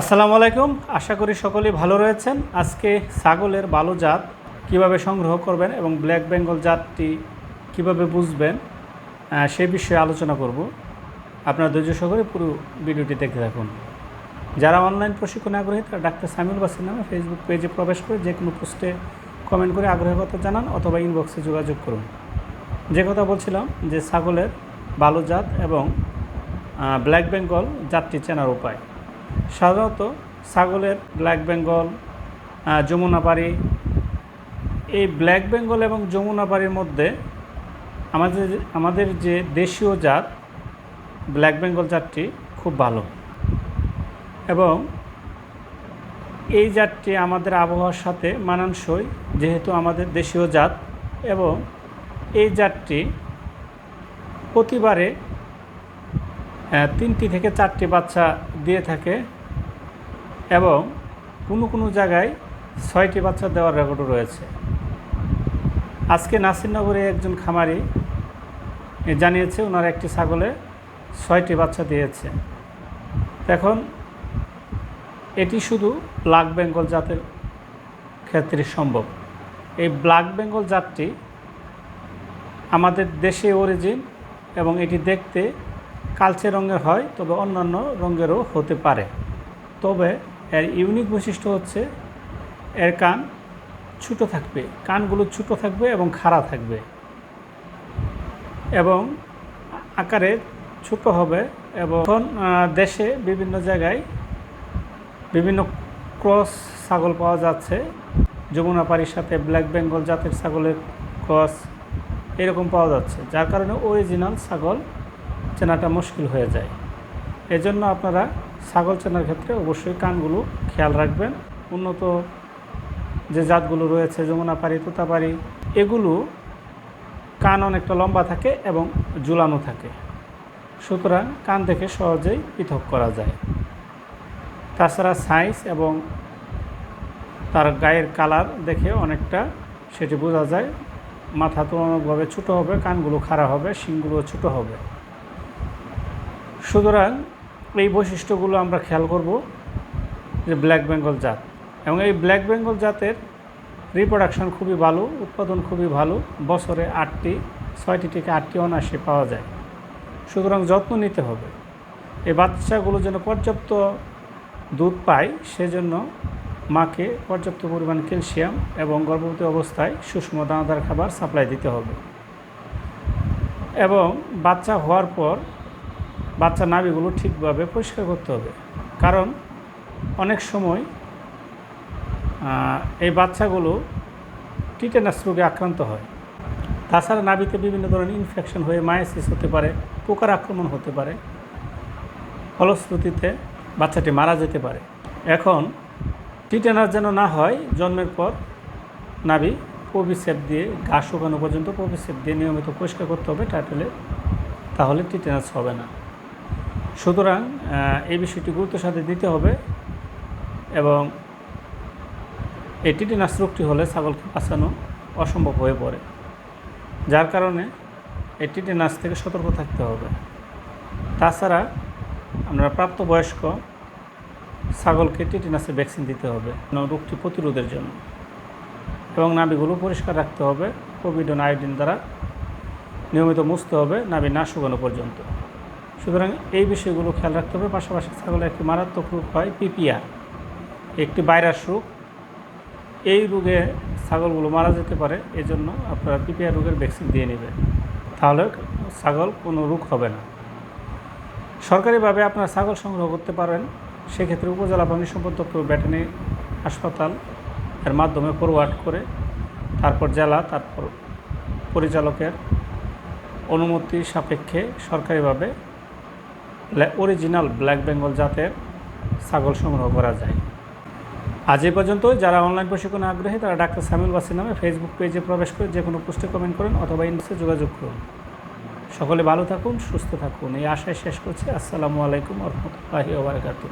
আসসালামু আলাইকুম। আশা করি সকলেই ভালো রয়েছেন। আজকে ছাগলের ভালো জাত কীভাবে সংগ্রহ করবেন এবং ব্ল্যাক বেঙ্গল জাতটি কীভাবে বুঝবেন সে বিষয়ে আলোচনা করব। আপনারা ধৈর্য সহকারে পুরো ভিডিওটি দেখতে থাকুন। যারা অনলাইন প্রশিক্ষণে আগ্রহী, তারা ডাক্তার সামিউল বাসির নামে ফেসবুক পেজে প্রবেশ করে যে কোনো পোস্টে কমেন্ট করে আগ্রহের কথা জানান অথবা ইনবক্সে যোগাযোগ করুন। যে কথা বলছিলাম যে ছাগলের ভালো জাত এবং ব্ল্যাক বেঙ্গল জাতটি চেনার উপায়। সাধারণত ছাগলের ব্ল্যাক বেঙ্গল যমুনাপাড়ি এই ব্ল্যাক বেঙ্গল এবং যমুনাপাড়ির মধ্যে আমাদের আমাদের যে দেশীয় জাত ব্ল্যাক বেঙ্গল জাতটি খুব ভালো। এবং এই জাতটি আমাদের আবহাওয়ার সাথে মানানসই, যেহেতু আমাদের দেশীয় জাত। এবং এই জাতটি প্রতিবারে তিনটি থেকে চারটি বাচ্চা দিয়ে থাকে এবং কোনো কোনো জায়গায় ছয়টি বাচ্চা দেওয়ার রেকর্ডও রয়েছে। আজকে নাসিরনগরে একজন খামারি জানিয়েছে, ওনার একটি ছাগলে ছয়টি বাচ্চা দিয়েছে। এখন এটি শুধু ব্ল্যাক বেঙ্গল জাতের ক্ষেত্রে সম্ভব। এই ব্ল্যাক বেঙ্গল জাতটি আমাদের দেশে অরিজিন এবং এটি দেখতে কালচে রঙের হয়, তবে অন্যান্য রঙেরও হতে পারে। তবে এর ইউনিক বৈশিষ্ট্য হচ্ছে এর কান ছোটো থাকবে, কানগুলো ছোটো থাকবে এবং খাড়া থাকবে। এবং আকারে ছোট হবে এবং এখন দেশে বিভিন্ন জায়গায় বিভিন্ন ক্রস ছাগল পাওয়া যাচ্ছে। যমুনা যমুনাপাড়ির সাথে ব্ল্যাক বেঙ্গল জাতের ছাগলের ক্রস এরকম পাওয়া যাচ্ছে, যার কারণে অরিজিনাল ছাগল চেনাটা মুশকিল হয়ে যায়। এজন্য আপনারা ছাগল চেনার ক্ষেত্রে অবশ্যই কানগুলো খেয়াল রাখবেন। উন্নত যে জাতগুলো রয়েছে, যমুনা যমুনাপাড়ি তোতাপাড়ি এগুলো কান অনেকটা লম্বা থাকে এবং ঝুলানো থাকে। সুতরাং কান থেকে সহজেই পৃথক করা যায়। তাছাড়া সাইজ এবং তার গায়ের কালার দেখে অনেকটা সেটি বোঝা যায়। মাথা তুলনামূলকভাবে ছোটো হবে, কানগুলো খাড়া হবে, শিংগুলো ছোটো হবে। সুতরাং এই বৈশিষ্ট্যগুলো আমরা খেয়াল করব যে ব্ল্যাক বেঙ্গল জাত। এবং এই ব্ল্যাক বেঙ্গল জাতের রিপ্রোডাকশন খুবই ভালো, উৎপাদন খুবই ভালো, বছরে আটটি, ছয়টি থেকে আটটি অনায়াসে পাওয়া যায়। সুতরাং যত্ন নিতে হবে। এই বাচ্চাগুলো যেন পর্যাপ্ত দুধ পায়, সেজন্য মাকে পর্যাপ্ত পরিমাণ ক্যালসিয়াম এবং গর্ভবতী অবস্থায় সুষম দানাদার খাবার সাপ্লাই দিতে হবে। এবং বাচ্চা হওয়ার পর বাচ্চা নাভিগুলো ঠিকভাবে পরিষ্কার করতে হবে। কারণ অনেক সময় এই বাচ্চাগুলো টিটেনাস রোগে আক্রান্ত হয়। তাছাড়া নাভিতে বিভিন্ন ধরনের ইনফেকশন হয়ে মায়াসিস হতে পারে, পোকার আক্রমণ হতে পারে। ফলশ্রুতিতে বাচ্চাটি মারা যেতে পারে। এখন টিটেনাস যেন না হয়, জন্মের পর নাভি পবিসেপ দিয়ে ঘাস শুকানো পর্যন্ত পবিসেপ দিয়ে নিয়মিত পরিষ্কার করতে হবে, টাইটেলে। তাহলে টিটেনাস হবে না। সুতরাং এই বিষয়টি গুরুত্বের সাথে দিতে হবে এবং এই টিটেনাস রোগটি হলে ছাগলকে বাঁচানো অসম্ভব হয়ে পড়ে। যার কারণে এই টিটেনাস থেকে সতর্ক থাকতে হবে। তাছাড়া আমরা প্রাপ্তবয়স্ক ছাগলকে টিটেনাসের ভ্যাকসিন দিতে হবে রোগটি প্রতিরোধের জন্য। এবং নাভিগুলো পরিষ্কার রাখতে হবে কোভিডন আয়োডিন দ্বারা নিয়মিত মুছতে হবে, নাভি না শুকানো পর্যন্ত। সুতরাং এই বিষয়গুলো খেয়াল রাখতে হবে। পাশাপাশি ছাগলের একটি মারাত্মক রোগ হয় পিপিআর, একটি ভাইরাস রোগ। এই রোগে ছাগলগুলো মারা যেতে পারে, এজন্য আপনারা পিপিআর রোগের ভ্যাকসিন দিয়ে নেবেন। তাহলে ছাগল কোনো রোগ হবে না। সরকারিভাবে আপনারা ছাগল সংগ্রহ করতে পারেন। সেক্ষেত্রে উপজেলা প্রাণী সম্পদ দপ্তর, ব্যাটানি হাসপাতাল এর মাধ্যমে ফরওয়ার্ড করে, তারপর জেলা, তারপর পরিচালকের অনুমতি সাপেক্ষে সরকারিভাবে অরিজিনাল ব্ল্যাক বেঙ্গল জাতের ছাগল সংগ্রহ করা যায়। আজ এই পর্যন্ত যারা অনলাইন প্রশিক্ষণে আগ্রহী, তারা ডাক্তার সামিল বাসির নামে ফেসবুক পেজে প্রবেশ করে যে কোনো পোস্টে কমেন্ট করেন অথবা ইনবক্সে যোগাযোগ করুন। সকলে ভালো থাকুন, সুস্থ থাকুন। এই আশায় শেষ করছি। আসসালামু আলাইকুম রহমতুল্লাহি ওবরাকাতুহ